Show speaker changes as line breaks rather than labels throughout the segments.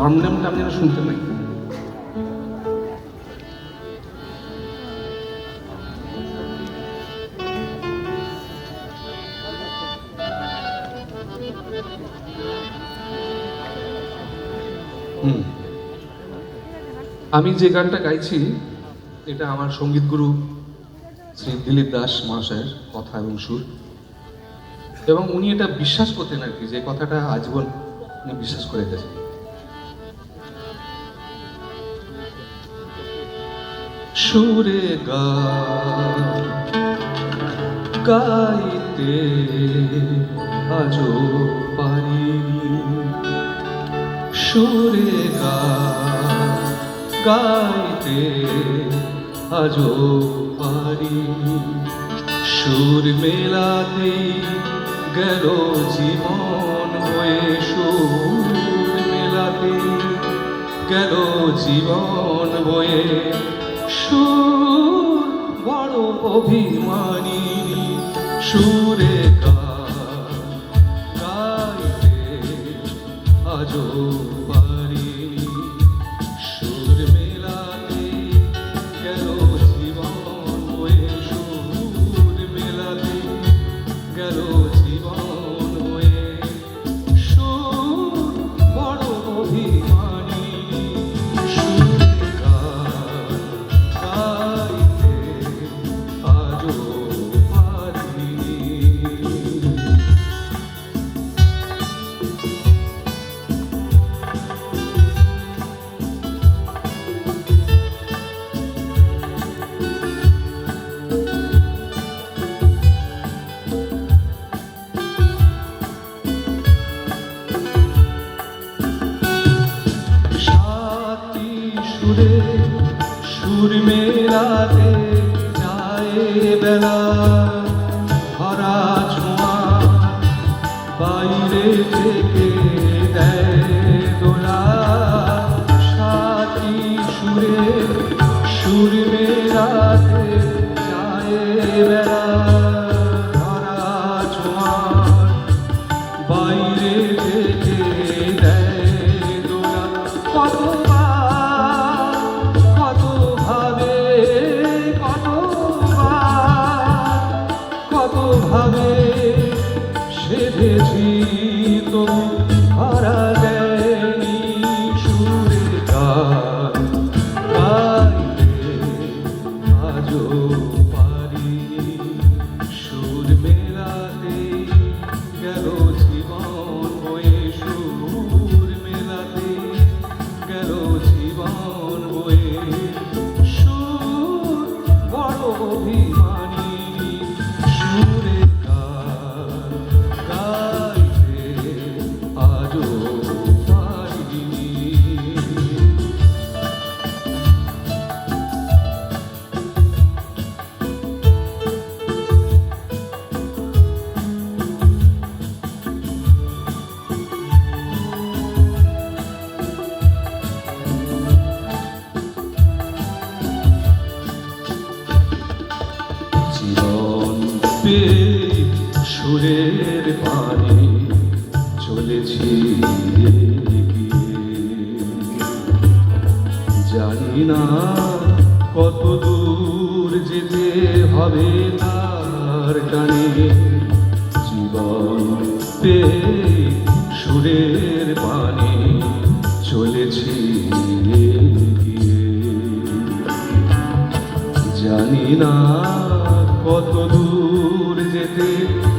হারমোনিয়ামটা আপনি না শুনতে পাই। আমি যে গানটা গাইছি, এটা আমার সংগীত গুরু শ্রী দিলীপ দাস মহাশয়ের কথা এবং সুর। এবং উনি এটা বিশ্বাস করতেন আর কি, যে কথাটা আজীবন উনি বিশ্বাস করে গেছেন। সুরে গা গাইতে আজও পারিনি সুরে গা গাইতে আজও পারিনি সুর মেলাতে গেল জীবন হয়ে, সুর মেলাতে গেল জীবন বয়ে সুর বড় অভিমানী সুরে গাইতে আজও। সুর মেলাতে যায় বেলা। ভাবে সেধেছি। পানে চলেছি। জানি না কত দূর যেতে হবে তার টানে জীবন সুরের পানে চলেছি। জানি না কত দূর যেতে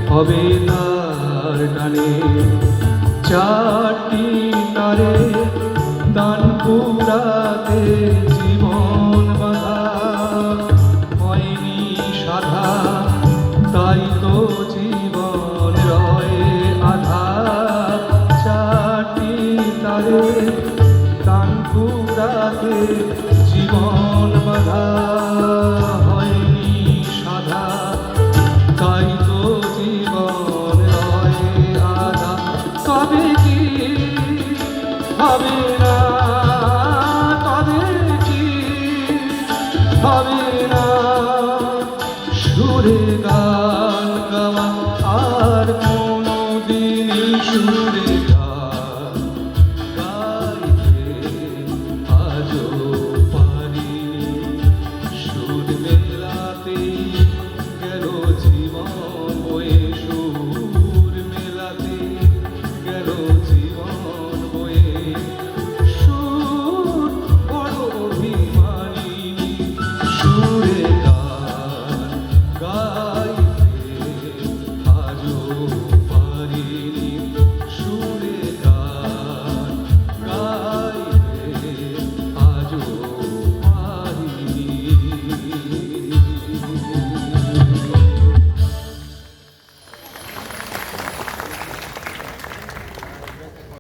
হবে তার টানে। চারটি তারে দান পুরাতে জীবন বাধা। হয়নি সাধা, তাই তো জীবন রয়ে আধা। চারটি তারে দান পুরাতে জীবন বাধা। হয়নি সাধা, তাই হবে না। সুরে গা